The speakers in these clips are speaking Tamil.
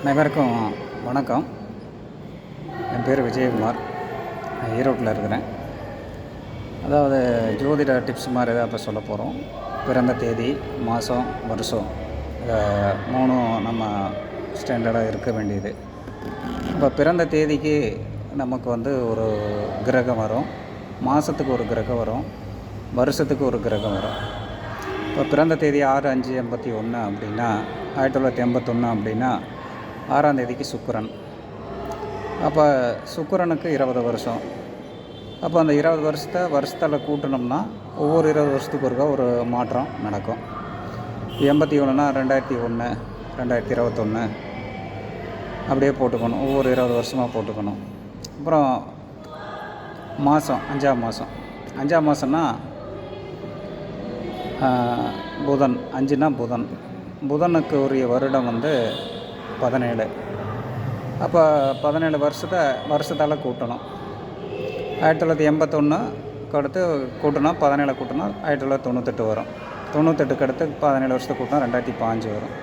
அனைவருக்கும் வணக்கம். என் பேர் விஜயகுமார். நான் ஈரோட்டில் இருக்கிறேன். அதாவது ஜோதிட டிப்ஸ் மாதிரி தான் இப்போ சொல்ல போகிறோம் பிறந்த தேதி மாதம் வருஷம் மூணும் நம்ம ஸ்டாண்டர்டாக இருக்க வேண்டியது. இப்போ பிறந்த தேதிக்கு நமக்கு வந்து ஒரு கிரகம் வரும். மாதத்துக்கு ஒரு கிரகம் வரும். வருஷத்துக்கு ஒரு கிரகம் வரும். இப்போ பிறந்த தேதி ஆறு அஞ்சு எண்பத்தி ஒன்று அப்படின்னா ஆயிரத்தி தொள்ளாயிரத்தி எண்பத்தொன்று அப்படின்னா ஆறாம் தேதிக்கு சுக்கரன். அப்போ சுக்கரனுக்கு இருபது வருஷம். அப்போ அந்த இருபது வருஷத்தை வருஷத்தில் கூட்டினோம்னா ஒவ்வொரு இருபது வருஷத்துக்கு ஒருக்கா ஒரு மாற்றம் நடக்கும். எண்பத்தி ஒன்றுனா ரெண்டாயிரத்தி ஒன்று ரெண்டாயிரத்தி இருபத்தொன்று அப்படியே போட்டுக்கணும். ஒவ்வொரு இருபது வருஷமாக போட்டுக்கணும். அப்புறம் மாதம் அஞ்சாம் மாதம் அஞ்சாம் மாதம்னா புதன். அஞ்சுனா புதன். புதனுக்கு உரிய வருடம் வந்து பதினேழு. அப்போ பதினேழு வருஷத்தை வருஷத்தால் கூட்டணும். ஆயிரத்தி தொள்ளாயிரத்தி எண்பத்தொன்று அடுத்து கூட்டினா பதினேழு கூட்டினா ஆயிரத்தி தொள்ளாயிரத்தி தொண்ணூத்தெட்டு வரும். தொண்ணூத்தெட்டுக்கு அடுத்து பதினேழு வருஷத்துக்கு கூட்டினா ரெண்டாயிரத்தி பாஞ்சு வரும்.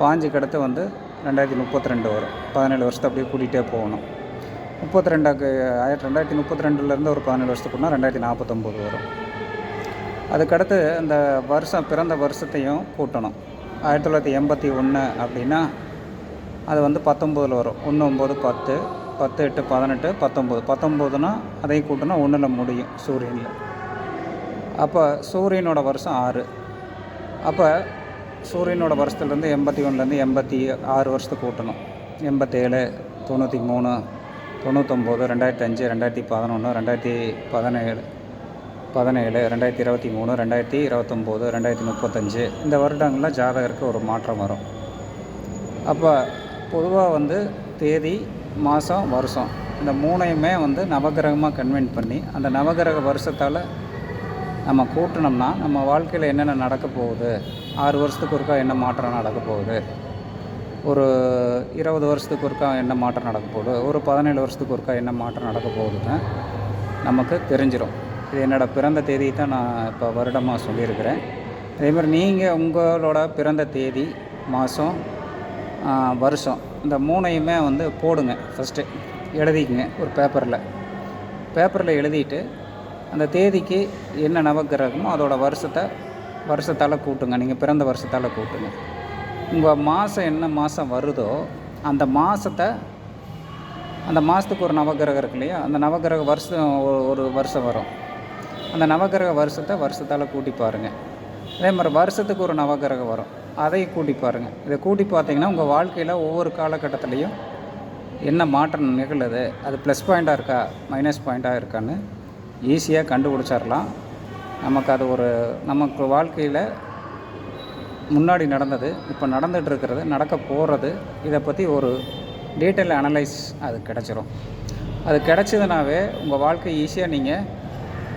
பாஞ்சுக்கு அடுத்து வந்து ரெண்டாயிரத்தி முப்பத்தி ரெண்டு வரும். பதினேழு வருஷத்தை அப்படியே கூட்டிகிட்டே போகணும். முப்பத்தி ரெண்டாக்கு ஆயிரத்தி ரெண்டாயிரத்தி முப்பத்தி ரெண்டுலேருந்து ஒரு பதினேழு வருஷத்துக்கு கூட்டினா ரெண்டாயிரத்தி நாற்பத்தொம்போது வரும். அதுக்கடுத்து அந்த வருஷம் பிறந்த வருஷத்தையும் கூட்டணும். ஆயிரத்தி தொள்ளாயிரத்தி எண்பத்தி ஒன்று அப்படின்னா அது வந்து பத்தொம்போதில் வரும். ஒன்று ஒம்பது பத்து பத்து எட்டு பதினெட்டு பத்தொம்போது. பத்தொம்போதுனா அதையும் கூட்டினா ஒன்றில் முடியும் சூரியனில். அப்போ சூரியனோட வருஷம் ஆறு. அப்போ சூரியனோட வருஷத்துலேருந்து எண்பத்தி ஒன்றுலேருந்து எண்பத்தி ஆறு வருஷத்துக்கு கூட்டணும். எண்பத்தேழு தொண்ணூற்றி மூணு தொண்ணூத்தொம்பது ரெண்டாயிரத்தி அஞ்சு ரெண்டாயிரத்தி பதினொன்று ரெண்டாயிரத்தி பதினேழு பதினேழு ரெண்டாயிரத்தி இருபத்தி மூணு ரெண்டாயிரத்தி இருபத்தொம்போது ரெண்டாயிரத்தி முப்பத்தஞ்சு. இந்த வருடங்களில் ஜாதகருக்கு ஒரு மாற்றம் வரும். அப்போ பொதுவாக வந்து தேதி மாதம் வருஷம் இந்த மூணையுமே வந்து நவகிரகமாக கன்வென்ட் பண்ணி அந்த நவகிரக வருஷத்தால் நம்ம கூட்டினோம்னா நம்ம வாழ்க்கையில் என்னென்ன நடக்க போகுது? ஆறு வருஷத்துக்கு ஒருக்கா என்ன மாற்றம் நடக்க போகுது? ஒரு இருபது வருஷத்துக்கு ஒருக்கா என்ன மாற்றம் நடக்க போகுது? ஒரு பதினேழு வருஷத்துக்கு ஒருக்கா என்ன மாற்றம் நடக்க போகுதுன்னு நமக்கு தெரிஞ்சிடும் இது என்னோடய பிறந்த தேதி தான் நான் இப்போ வருடமாக சொல்லியிருக்கிறேன். அதேமாதிரி நீங்கள் உங்களோட பிறந்த தேதி மாதம் வருஷம். இந்த மூணையுமே வந்து போடுங்க. ஃபஸ்ட்டு எழுதிக்குங்க ஒரு பேப்பரில் பேப்பரில் எழுதிட்டு அந்த தேதிக்கு என்ன நவக்கிரகமோ அதோட வருஷத்தை வருஷத்தால் கூட்டுங்க. நீங்கள் பிறந்த வருஷத்தால் கூட்டுங்க. உங்கள் மாதம் என்ன மாதம் வருதோ அந்த மாதத்தை அந்த மாதத்துக்கு ஒரு நவக்கிரகம் இருக்கு இல்லையா? அந்த நவக்கிரக வருஷம் ஒரு- வருஷம் வரும். அந்த நவக்கிரக வருஷத்தை வருஷத்தால் கூட்டி பாருங்கள் அதே மாதிரி வருஷத்துக்கு ஒரு நவக்கிரகம் வரும். அதையும் கூட்டி பாருங்கள் இதை கூட்டி பார்த்தீங்கன்னா உங்கள் வாழ்க்கையில் ஒவ்வொரு காலகட்டத்துலேயும் என்ன மாற்றம் நிகழுது அது ப்ளஸ் பாயிண்ட்டாக இருக்கா மைனஸ் பாயிண்ட்டாக இருக்கான்னு ஈஸியாக கண்டுபிடிச்சிடலாம். நமக்கு அது ஒரு நமக்கு வாழ்க்கையில் முன்னாடி நடந்தது இப்போ நடந்துட்டு இருக்கிறது நடக்க போகிறது இதை பற்றி ஒரு டீட்டெயில் அனலைஸ் அது கிடச்சிரும். அது கிடச்சதுனாவே உங்கள் வாழ்க்கை ஈஸியாக நீங்கள்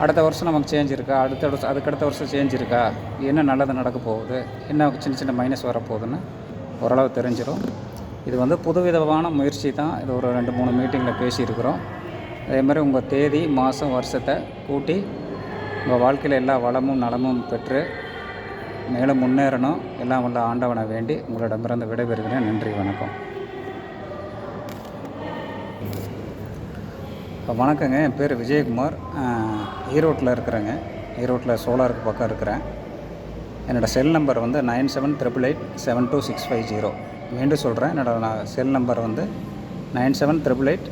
அடுத்த வருஷம் நமக்கு சேஞ்ச் இருக்கா? அடுத்த வருஷம் அதுக்கடுத்த வருஷம் சேஞ்ச் இருக்கா? என்ன நல்லது நடக்க போகுது? என்ன சின்ன சின்ன மைனஸ் வரப்போகுதுன்னு ஓரளவு தெரிஞ்சிடும் இது வந்து புதுவிதமான முயற்சி தான். இது ஒரு ரெண்டு மூணு மீட்டிங்கில் பேசியிருக்கிறோம். அதே மாதிரி உங்கள் தேதி மாதம் வருஷத்தை கூட்டி உங்கள் வாழ்க்கையில் எல்லா வளமும் நலமும் பெற்று மேலும் முன்னேறணும். எல்லாம் உள்ள ஆண்டவனை வேண்டி உங்களிடமிருந்து விடைபெறுகிறேன். நன்றி வணக்கம். இப்போ வணக்கங்க. என் பேர் விஜயகுமார். ஈரோட்டில் இருக்கிறேங்க. ஈரோட்டில் சோலாருக்கு பக்கம் இருக்கிறேன். என்னோடய செல் நம்பர் வந்து nine seven triple eight seven two six five zero மீண்டும் சொல்கிறேன் என்னோடய செல் நம்பர் வந்து nine seven triple eight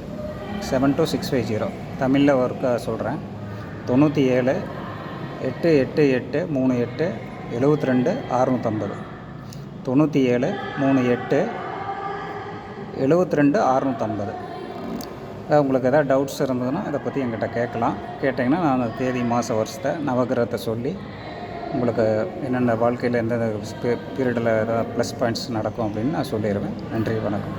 seven two six five zero தமிழில் ஒர்க்காக சொல்கிறேன் தொண்ணூற்றி ஏழு எட்டு எட்டு எட்டு மூணு எட்டு எழுபத்தி ரெண்டு அறுநூற்றம்பது தொண்ணூற்றி ஏழு மூணு எட்டு எழுபத்தி ரெண்டு அறுநூற்றம்பது உங்களுக்கு எதாவது டவுட்ஸ் இருந்ததுன்னா அதை பற்றி என்கிட்ட கேட்கலாம். கேட்டிங்கன்னா நான் அந்த தேதி மாத வருஷத்தை நவகிரகத்தை சொல்லி உங்களுக்கு என்னென்ன வாழ்க்கையில் எந்தெந்த பீரியடில் ஏதாவது ப்ளஸ் பாயிண்ட்ஸ் நடக்கும் அப்படின்னு நான் சொல்லிடுவேன் நன்றி வணக்கம்.